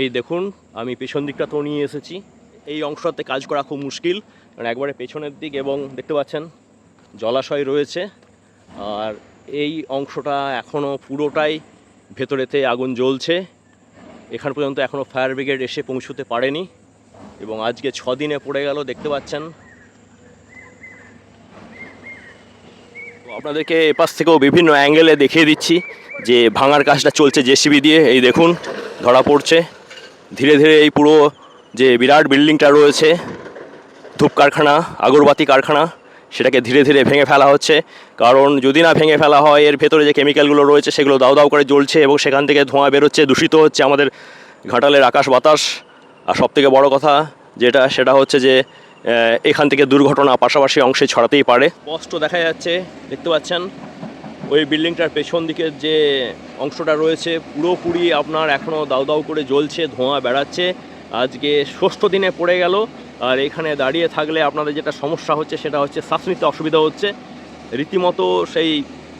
এই দেখুন, আমি পেছন দিকটা তো নিয়ে এসেছি। এই অংশটাতে কাজ করা খুব মুশকিল, কারণ একবারে পেছনের দিক এবং দেখতে পাচ্ছেন, জলাশয় রয়েছে। আর এই অংশটা এখনও পুরোটাই ভেতরেতে আগুন জ্বলছে। এখান পর্যন্ত এখনও ফায়ার ব্রিগেড এসে পৌঁছতে পারেনি। এবং আজকে ছ দিনে পড়ে গেল, দেখতে পাচ্ছেন। আপনাদেরকে এপাশ থেকেও বিভিন্ন অ্যাঙ্গেলে দেখিয়ে দিচ্ছি, যে ভাঙার কাজটা চলছে জেসিবি দিয়ে। এই দেখুন, ধরা পড়ছে। ধীরে ধীরে এই পুরো যে বিরাট বিল্ডিংটা রয়েছে, ধূপ কারখানা, আগরবাতি কারখানা, সেটাকে ধীরে ধীরে ভেঙে ফেলা হচ্ছে। কারণ যদি না ভেঙে ফেলা হয়, এর ভেতরে যে কেমিক্যালগুলো রয়েছে, সেগুলো দাউ দাউ করে জ্বলছে এবং সেখান থেকে ধোঁয়া বেরোচ্ছে, দূষিত হচ্ছে আমাদের ঘাটালের আকাশ বাতাস। আর সবথেকে বড় কথা যেটা, সেটা হচ্ছে যে এখান থেকে দুর্ঘটনা পাশাপাশি অংশে ছড়াতেই পারে। স্পষ্ট দেখা যাচ্ছে, দেখতে পাচ্ছেন? ওই বিল্ডিংটার পেছন দিকের যে অংশটা রয়েছে, পুরোপুরি আপনার এখনও দাউ দাউ করে জ্বলছে, ধোঁয়া বেড়াচ্ছে। আজকে ষষ্ঠ দিনে পড়ে গেল, আর এখানে দাঁড়িয়ে থাকলে আপনাদের যেটা সমস্যা হচ্ছে সেটা হচ্ছে শ্বাস নিতে অসুবিধা হচ্ছে। রীতিমতো সেই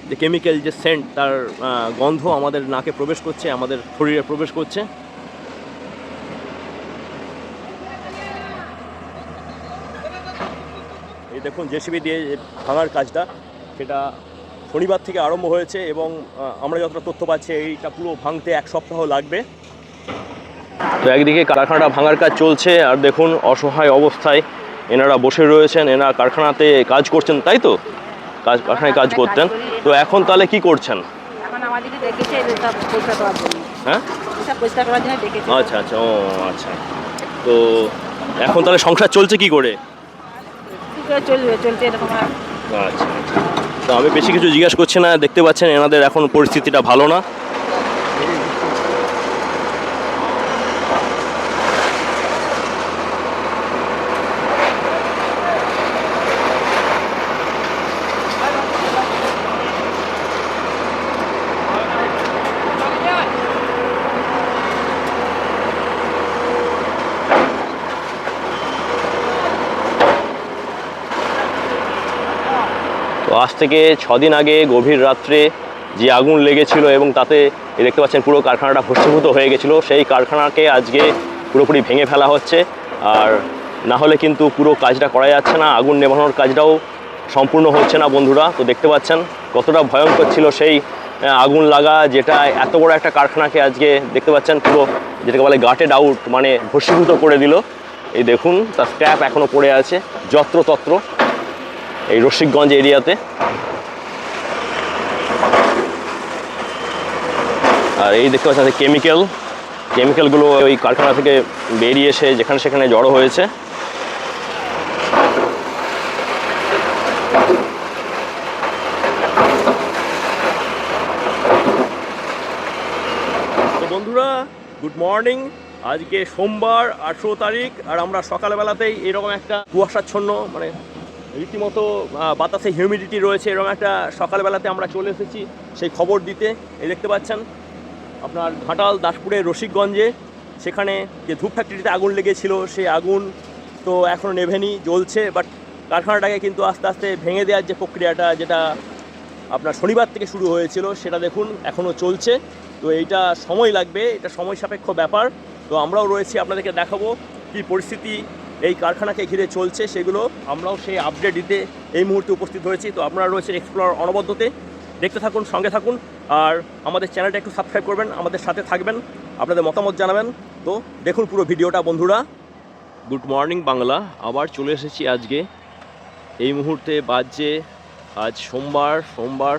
যে কেমিক্যাল, যে সেন্ট, তার গন্ধ আমাদের নাকে প্রবেশ করছে, আমাদের শরীরে প্রবেশ করছে। এই দেখুন, জেসিবি দিয়ে ভাঙার কাজটা, সেটা শনিবার থেকে আরম্ভ হয়েছে এবং আমরা যতটা তথ্য পাচ্ছি এইটা পুরো ভাঙতে এক সপ্তাহ লাগবে। তো একদিকে কারখানাটা ভাঙার কাজ চলছে আর দেখুন অসহায় অবস্থায় এনারা বসে রয়েছেন এনারা কারখানাতে কাজ করছেন তাই তো? কাজ কারখানায় কাজ করতেন। তো এখন তাহলে কি করছেন? হ্যাঁ? আচ্ছা আচ্ছা ও আচ্ছা। তো এখন তাহলে সংসার চলছে কি করে? চলবে চলছে এরকম আচ্ছা। তো আমি বেশি কিছু জিজ্ঞাসা করছি না দেখতে পাচ্ছেন এনাদের এখন পরিস্থিতিটা ভালো না। আজ থেকে ছদিন আগে গভীর রাত্রে যে আগুন লেগেছিল এবং তাতে দেখতে পাচ্ছেন পুরো কারখানাটা ভস্মীভূত হয়ে গেছিল, সেই কারখানাকে আজকে পুরোপুরি ভেঙে ফেলা হচ্ছে। আর না হলে কিন্তু পুরো কাজটা করা যাচ্ছে না, আগুন নেভানোর কাজটাও সম্পূর্ণ হচ্ছে না বন্ধুরা। তো দেখতে পাচ্ছেন কতটা ভয়ঙ্কর ছিল সেই আগুন লাগা, যেটা এত বড় একটা কারখানাকে আজকে দেখতে পাচ্ছেন পুরো যেটাকে বলে গাটেড আউট মানে ভস্মীভূত করে দিল। এই দেখুন, তার স্ট্যাপ এখনও পড়ে আছে, যত্রতত্র। এই রসিকগঞ্জ এরিয়াতে। আর এই দেখতে পাচ্ছেন কেমিক্যাল। কেমিক্যালগুলো ওই কারখানা থেকে বেরিয়ে এসে যেখানে সেখানে জড়ো হয়েছে। তো বন্ধুরা গুড মর্নিং আজকে সোমবার আঠেরো তারিখ, আর আমরা সকালবেলাতেই এরকম একটা কুয়াশাচ্ছন্ন মানে রীতিমতো বাতাসে হিউমিডিটি রয়েছে এরকম একটা সকালবেলাতে আমরা চলে এসেছি সেই খবর দিতে। এই দেখতে পাচ্ছেন, আপনার ঘাটাল দাসপুরের রসিকগঞ্জে, সেখানে যে ধূপ ফ্যাক্টরিতে আগুন লেগেছিল, সেই আগুন তো এখনও নেভেনি, জ্বলছে বাট কারখানাটাকে কিন্তু আস্তে আস্তে ভেঙে দেওয়ার যে প্রক্রিয়াটা, যেটা আপনার শনিবার থেকে শুরু হয়েছিল, সেটা দেখুন এখনও চলছে। তো এইটা সময় লাগবে, এটা সময় সাপেক্ষ ব্যাপার। তো আমরাও রয়েছি, আপনাদেরকে দেখাবো কি পরিস্থিতি এই কারখানাকে ঘিরে চলছে, সেগুলো আমরাও সেই আপডেট দিতে এই মুহূর্তে উপস্থিত হয়েছি। তো আপনারা রয়েছেন এক্সপ্লোর অনবদ্যতে। দেখতে থাকুন, সঙ্গে থাকুন, আর আমাদের চ্যানেলটা একটু সাবস্ক্রাইব করবেন, আমাদের সাথে থাকবেন, আপনাদের মতামত জানাবেন। তো দেখুন পুরো ভিডিওটা, বন্ধুরা। Good morning Bangla. আবার চলে এসেছি আজকে। এই মুহূর্তে বাজছে আজ সোমবার সোমবার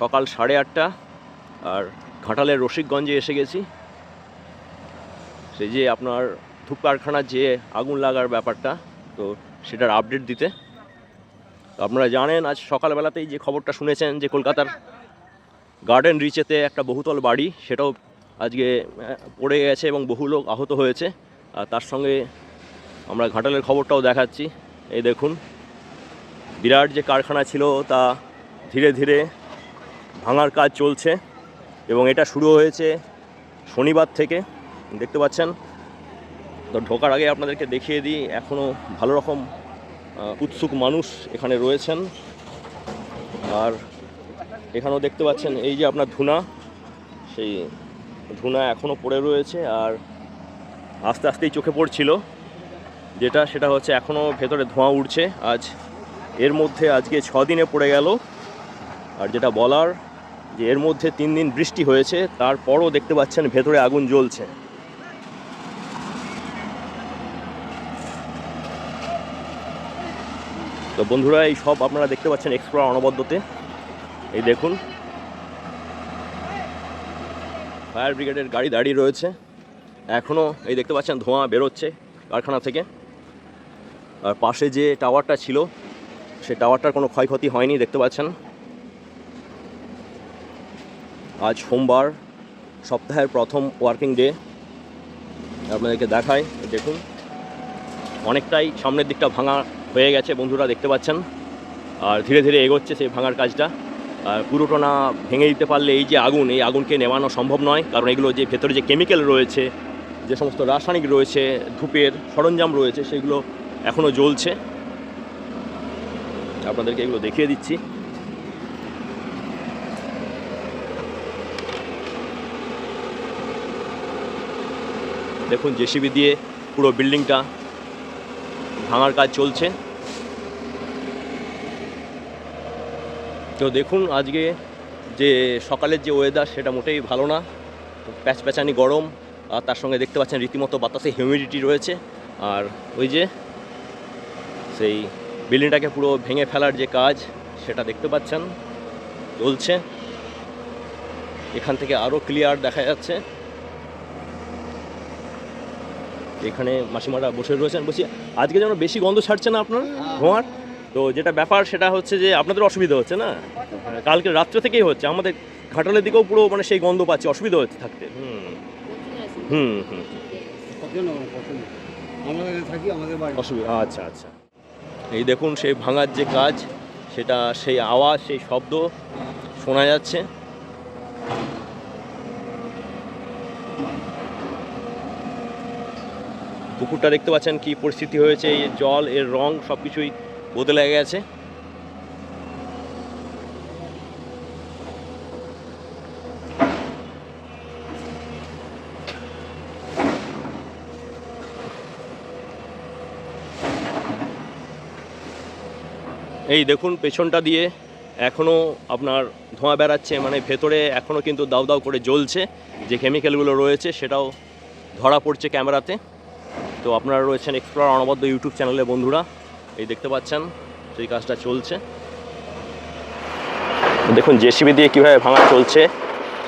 সকাল সাড়ে আটটা। আর ঘাটালের রসিকগঞ্জে এসে গেছি। সেই যে আপনার ধূপ কারখানার যে আগুন লাগার ব্যাপারটা, তো সেটার আপডেট দিতে। তো আপনারা জানেন, আজ সকালবেলাতেই যে খবরটা শুনেছেন যে কলকাতার গার্ডেন রিচেতে একটা বহুতল বাড়ি, সেটাও আজকে পড়ে গেছে এবং বহু লোক আহত হয়েছে। আর তার সঙ্গে আমরা ঘাটালের খবরটাও দেখাচ্ছি। এই দেখুন, বিরাট যে কারখানা ছিল, তা ধীরে ধীরে ভাঙার কাজ চলছে এবং এটা শুরু হয়েছে শনিবার থেকে। দেখতে পাচ্ছেন তো ঢোকার আগে আপনাদেরকে দেখিয়ে দিই এখনও ভালো রকম উৎসুক মানুষ এখানে রয়েছেন। আর এখানেও দেখতে পাচ্ছেন এই যে আপনার ধুনা, সেই ধুনা এখনও পড়ে রয়েছে আর আস্তে আস্তেই চোখে পড়ছিল। যেটা, সেটা হচ্ছে এখনও ভেতরে ধোঁয়া উঠছে আজ এর মধ্যে আজকে ছ দিনে পড়ে গেল। আর যেটা বলার যে এর মধ্যে তিন দিন বৃষ্টি হয়েছে, তারপরও দেখতে পাচ্ছেন ভেতরে আগুন জ্বলছে। তো বন্ধুরা, এই সব আপনারা দেখতে পাচ্ছেন এক্সপ্লোর অনবদ্যতে। এই দেখুন। ফায়ার ব্রিগেডের গাড়ি দাঁড়িয়ে রয়েছে। এখনও এই দেখতে পাচ্ছেন ধোঁয়া বেরোচ্ছে কারখানা থেকে। আর পাশে যে টাওয়ারটা ছিল, সে টাওয়ারটার কোনো ক্ষয়ক্ষতি হয়নি, দেখতে পাচ্ছেন। আজ সোমবার, সপ্তাহের প্রথম ওয়ার্কিং ডে আপনাদেরকে দেখাই, দেখুন। অনেকটাই সামনের দিকটা ভাঙা হয়ে গেছে, বন্ধুরা দেখতে পাচ্ছেন। আর ধীরে ধীরে এগোচ্ছে সেই ভাঙার কাজটা। আর পুরোটা না ভেঙে দিতে পারলে এই যে আগুন, এই আগুনকে নেভানো সম্ভব নয়। কারণ এগুলো যে ভেতরে যে কেমিক্যাল রয়েছে, যে সমস্ত রাসায়নিক রয়েছে, ধূপের সরঞ্জাম রয়েছে, সেগুলো এখনও জ্বলছে। আপনাদেরকে এগুলো দেখিয়ে দিচ্ছি। দেখুন, জেসিবি দিয়ে পুরো বিল্ডিংটা ভাঙার কাজ চলছে। তো দেখুন, আজকে যে সকালের যে ওয়েদার সেটা মোটেই ভালো না। প্যাচ প্যাচানি গরম, আর তার সঙ্গে দেখতে পাচ্ছেন রীতিমতো বাতাসে হিউমিডিটি রয়েছে। আর ওই যে সেই বিল্ডিংটাকে পুরো ভেঙে ফেলার যে কাজ, সেটা দেখতে পাচ্ছেন, চলছে। এখান থেকে আরও ক্লিয়ার দেখা যাচ্ছে। এখানে মাসিমারা বসে রয়েছেন। বসি আজকে যেন বেশি গন্ধ ছাড়ছে না আপনার? ধোঁয়ার তো যেটা ব্যাপার সেটা হচ্ছে যে আপনাদের অসুবিধা হচ্ছে না? কালকে রাত্রে থেকেই হচ্ছে। আমাদের ঘাটালের দিকেও পুরো মানে সেই গন্ধ পাচ্ছি, অসুবিধা হচ্ছে থাকতে। হুম। হুম হুম। অসুবিধা আচ্ছা আচ্ছা। এই দেখুন সেই ভাঙার যে কাজ, সেটা সেই আওয়াজ, সেই শব্দ শোনা যাচ্ছে। পুকুরটা দেখতে পাচ্ছেন কি পরিস্থিতি হয়েছে, এই জল, এর রং সব কিছুই বদলে গেছে। এই দেখুন, পেছনটা দিয়ে এখনও আপনার ধোঁয়া বেড়াচ্ছে মানে ভেতরে এখনও কিন্তু দাউ দাউ করে জ্বলছে, যে কেমিক্যালগুলো রয়েছে সেটাও ধরা পড়ছে ক্যামেরাতে তো আপনারা রয়েছেন এক্সপ্লোর অনবদ্য ইউটিউব চ্যানেলে বন্ধুরা। এই দেখতে পাচ্ছেন, সেই কাজটা চলছে। দেখুন, জেসিবি দিয়ে কীভাবে ভাঙা চলছে,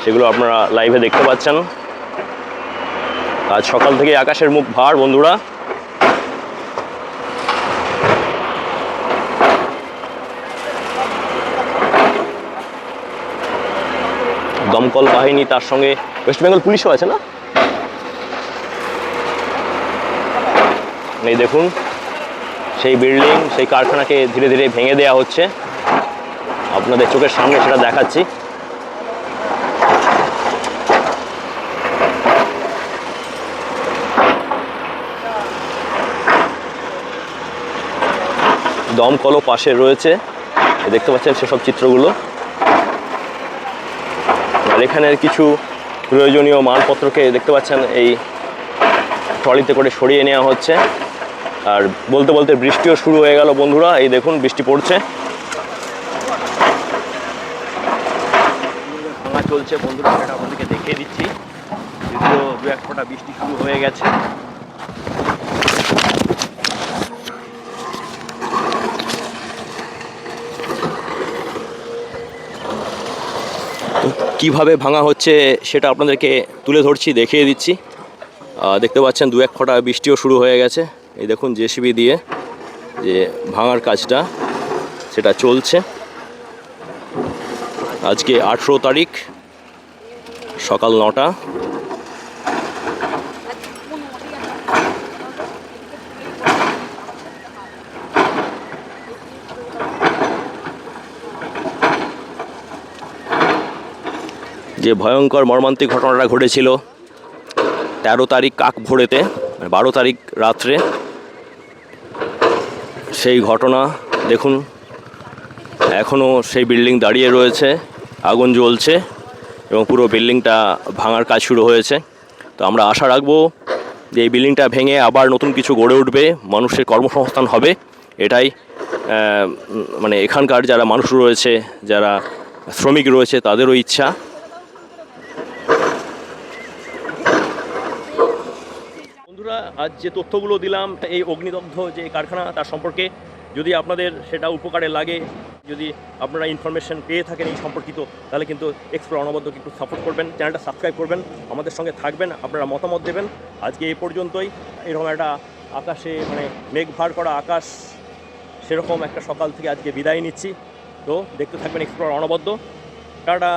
সেগুলো আপনারা লাইভে দেখতে পাচ্ছেন। আজ সকাল থেকে আকাশের মুখ ভার, বন্ধুরা। দমকল বাহিনী, তার সঙ্গে ওয়েস্ট বেঙ্গল পুলিশও আছে না? এই দেখুন, সেই বিল্ডিং সেই কারখানাকে ধীরে ধীরে ভেঙে দেওয়া হচ্ছে। আপনাদের চোখের সামনে সেটা দেখাচ্ছি। দমকলও পাশে রয়েছে। দেখতে পাচ্ছেন সেসব চিত্রগুলো। আর এখানের কিছু প্রয়োজনীয় মালপত্রকে দেখতে পাচ্ছেন, এই ট্রলিতে করে সরিয়ে নেওয়া হচ্ছে। আর বলতে বলতে বৃষ্টিও শুরু হয়ে গেল বন্ধুরা। এই দেখুন, বৃষ্টি পড়ছে। ভাঙা চলছে বন্ধুরা, সেটা আপনাদেরকে দেখিয়ে দিচ্ছি। যদিও দু এক ফোঁটা বৃষ্টি শুরু হয়ে গেছে। কীভাবে ভাঙা হচ্ছে সেটা আপনাদেরকে তুলে ধরছি, দেখিয়ে দিচ্ছি। দেখতে পাচ্ছেন, দু এক ফোঁটা বৃষ্টিও শুরু হয়ে গেছে। এই দেখুন জেসিবি দিয়ে যে ভাঙার কাজটা, সেটা চলছে। আজকে আঠেরো তারিখ, সকাল নটা। যে ভয়ঙ্কর মর্মান্তিক ঘটনাটা ঘটেছিল, তেরো তারিখ কাক ভোরেতে। মানে বারো তারিখ রাত্রে সেই ঘটনা, দেখুন এখনও সেই বিল্ডিং দাঁড়িয়ে রয়েছে, আগুন জ্বলছে এবং পুরো বিল্ডিংটা ভাঙার কাজ শুরু হয়েছে। তো আমরা আশা রাখব যে এই বিল্ডিংটা ভেঙে আবার নতুন কিছু গড়ে উঠবে, মানুষের কর্মসংস্থান হবে, এটাই মানে এখানকার যারা মানুষ রয়েছে, যারা শ্রমিক রয়েছে, তাদেরও ইচ্ছা। বন্ধুরা, আজ যে তথ্যগুলো দিলাম, এই অগ্নিদগ্ধ যে কারখানা, তার সম্পর্কে যদি আপনাদের সেটা উপকারে লাগে, যদি আপনারা ইনফরমেশন পেয়ে থাকেন এই সম্পর্কিত, তাহলে কিন্তু এক্সপ্লোর অনবদ্যকে একটু সাপোর্ট করবেন চ্যানেলটা সাবস্ক্রাইব করবেন, আমাদের সঙ্গে থাকবেন, আপনারা মতামত দেবেন। আজকে এই পর্যন্তই। এরকম একটা আকাশে মানে মেঘ ভার করা আকাশ, সেরকম একটা সকাল থেকে আজকে বিদায় নিচ্ছি। তো দেখতে থাকবেন এক্সপ্লোর অনবদ্য। টাটা!